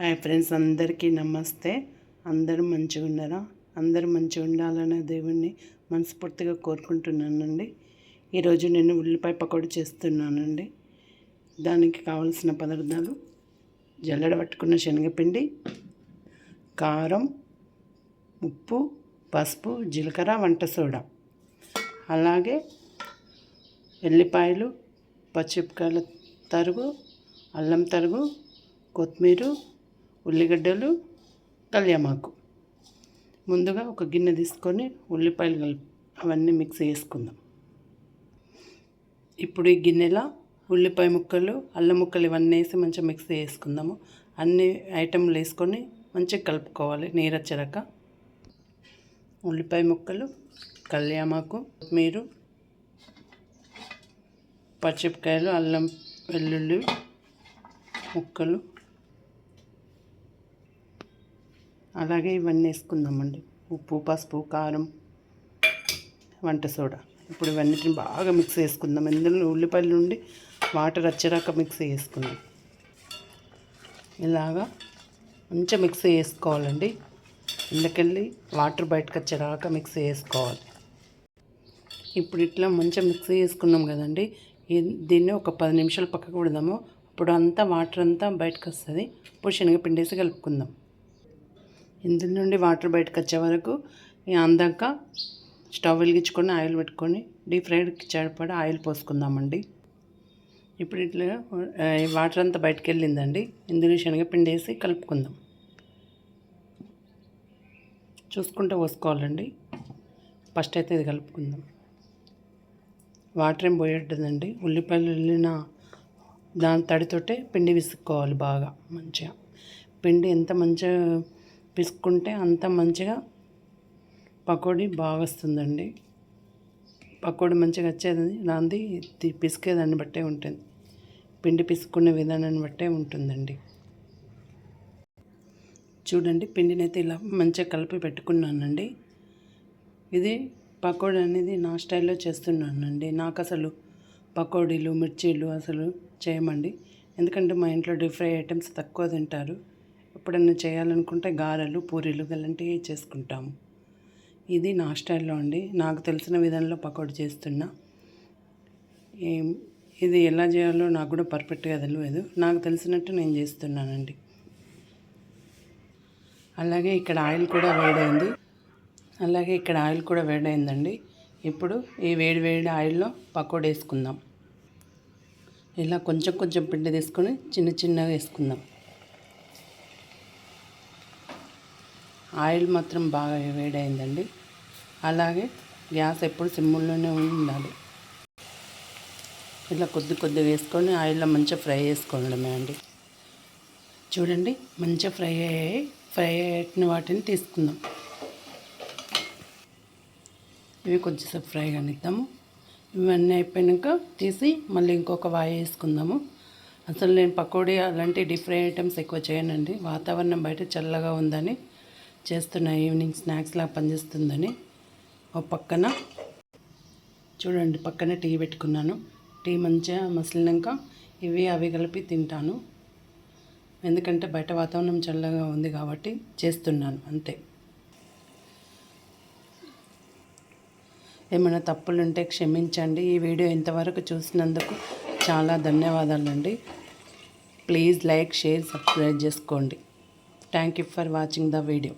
Hi friends అందరికీ నమస్తే. అందరూ మంచిగా ఉన్నారా అందరూ మంచిగా ఉండాలనే దేవుణ్ణి మనస్ఫూర్తిగా కోరుకుంటున్నానండి. ఈరోజు నేను ఉల్లిపాయ పకోడీ చేస్తున్నానండి. దానికి కావలసిన పదార్థాలు జల్లడ పట్టుకున్న శనగపిండి కారం ఉప్పు పసుపు జీలకర్ర వంట సోడా. అలాగే ఎల్లిపాయలు పచ్చిమిరపకాయల తరుగు అల్లం తరుగు కొత్తిమీర ఉల్లిగడ్డలు కళ్యామాకు ముందుగా ఒక గిన్నె తీసుకొని ఉల్లిపాయలు కలిపి అవన్నీ మిక్స్ చేసుకుందాం. ఇప్పుడు ఈ గిన్నెలో ఉల్లిపాయ ముక్కలు అల్లం ముక్కలు ఇవన్నీ వేసి మంచిగా మిక్స్ చేసుకుందాము. అన్ని ఐటెంలు వేసుకొని మంచిగా కలుపుకోవాలి నీరు వచ్చాక ఉల్లిపాయ ముక్కలు కళ్యామాకు మీరు పచ్చిమిరపకాయలు అల్లం వెల్లుల్లి ముక్కలు అలాగే ఇవన్నీ వేసుకుందామండి ఉప్పు పసుపు కారం వంట సోడా. ఇప్పుడు ఇవన్నిటిని బాగా మిక్స్ చేసుకుందాం. ఇందులో ఉల్లిపాయల నుండి వాటర్ వచ్చేదాకా మిక్స్ చేసుకుందాం. ఇలాగా మంచిగా మిక్స్ చేసుకోవాలండి. ఇందుకెళ్ళి వాటర్ బయటకు వచ్చేదాకా మిక్స్ చేసుకోవాలి. ఇప్పుడు ఇట్లా మంచిగా మిక్స్ చేసుకున్నాం కదండి. దీన్ని ఒక పది నిమిషాలు పక్కకు పెడదాము. అప్పుడు అంతా వాటర్ అంతా బయటకు వస్తుంది. ఇప్పుడు శనగపిండి వేసి కలుపుకుందాం. ఇందులో నుండి వాటర్ బయటకు వచ్చే వరకు అందాక స్టవ్ వెలిగించుకొని ఆయిల్ పెట్టుకొని డీప్ ఫ్రైడ్కి చేపడి ఆయిల్ పోసుకుందామండి. ఇప్పుడు ఇట్లా వాటర్ అంతా బయటకు వెళ్ళిందండి ఇందులో శనగపిండి వేసి కలుపుకుందాం. చూసుకుంటూ పోసుకోవాలండి. ఫస్ట్ అయితే ఇది కలుపుకుందాం. వాటర్ ఏం పోయేటదండి ఉల్లిపాయలు వెళ్ళిన దాని తడితోటే పిండి విసుక్కోవాలి బాగా మంచిగా. పిండి ఎంత మంచిగా పిసుకుంటే అంత మంచిగా పకోడీ బాగా వస్తుందండి పకోడీ మంచిగా వచ్చేది దాంది పిసికేదాన్ని బట్టే ఉంటుంది. పిండి పిసుకునే విధానాన్ని బట్టే ఉంటుందండి. చూడండి పిండిని అయితే ఇలా మంచిగా కలిపి పెట్టుకున్నానండి. ఇది పకోడీ అనేది నా స్టైల్లో చేస్తున్నానండి. నాకు అసలు పకోడీలు మిర్చీలు అసలు చేయమండి. ఎందుకంటే మా ఇంట్లో డీప్ ఫ్రై ఐటమ్స్ తక్కువ తింటారు. ఎప్పుడన్నా చేయాలనుకుంటే గారెలు పూరీలు అలాంటివి చేసుకుంటాము. ఇది నా స్టైల్లో అండి. నాకు తెలిసిన విధంలో పకోడీ చేస్తున్నా. ఇది ఎలా చేయాలో నాకు కూడా పర్ఫెక్ట్గా తెలియదు నాకు తెలిసినట్టు నేను చేస్తున్నానండి. అలాగే ఇక్కడ ఆయిల్ కూడా వేడైంది. అలాగే ఇక్కడ ఆయిల్ కూడా వేడైందండి. ఇప్పుడు ఈ వేడి వేడి ఆయిల్లో పకోడీ వేసుకుందాం ఇలా కొంచెం కొంచెం పిండి తీసుకొని చిన్న చిన్నగా వేసుకుందాం. ఆయిల్ మాత్రం బాగా వేడైందండి. అలాగే గ్యాస్ ఎప్పుడు సిమ్ముల్లోనే ఉండాలి. ఇలా కొద్ది కొద్దిగా వేసుకొని ఆయిల్లో మంచిగా ఫ్రై చేసుకోవడమే అండి. చూడండి మంచిగా ఫ్రై అయ్యాయి. ఫ్రై అయిన వాటిని తీసుకుందాం. ఇవి కొద్దిసేపు ఫ్రై కానిద్దాము. ఇవన్నీ అయిపోయాక తీసి మళ్ళీ ఇంకొక వాయి వేసుకుందాము. అసలు నేను పకోడీ అలాంటి డీప్ ఫ్రై ఐటమ్స్ ఎక్కువ చేయనండి. వాతావరణం బయట చల్లగా ఉందని చేస్తున్న ఈవినింగ్ స్నాక్స్లా పనిచేస్తుందని ఒక పక్కన చూడండి పక్కన టీ పెట్టుకున్నాను. టీ మంచిగా మసిలినాక ఇవి అవి కలిపి తింటాను. ఎందుకంటే బయట వాతావరణం చల్లగా ఉంది కాబట్టి చేస్తున్నాను అంతే. ఏమైనా తప్పులుంటే క్షమించండి. ఈ వీడియో ఇంతవరకు చూసినందుకు చాలా ధన్యవాదాలండి. ప్లీజ్ లైక్ షేర్ సబ్స్క్రైబ్ చేసుకోండి. Thank you for watching the video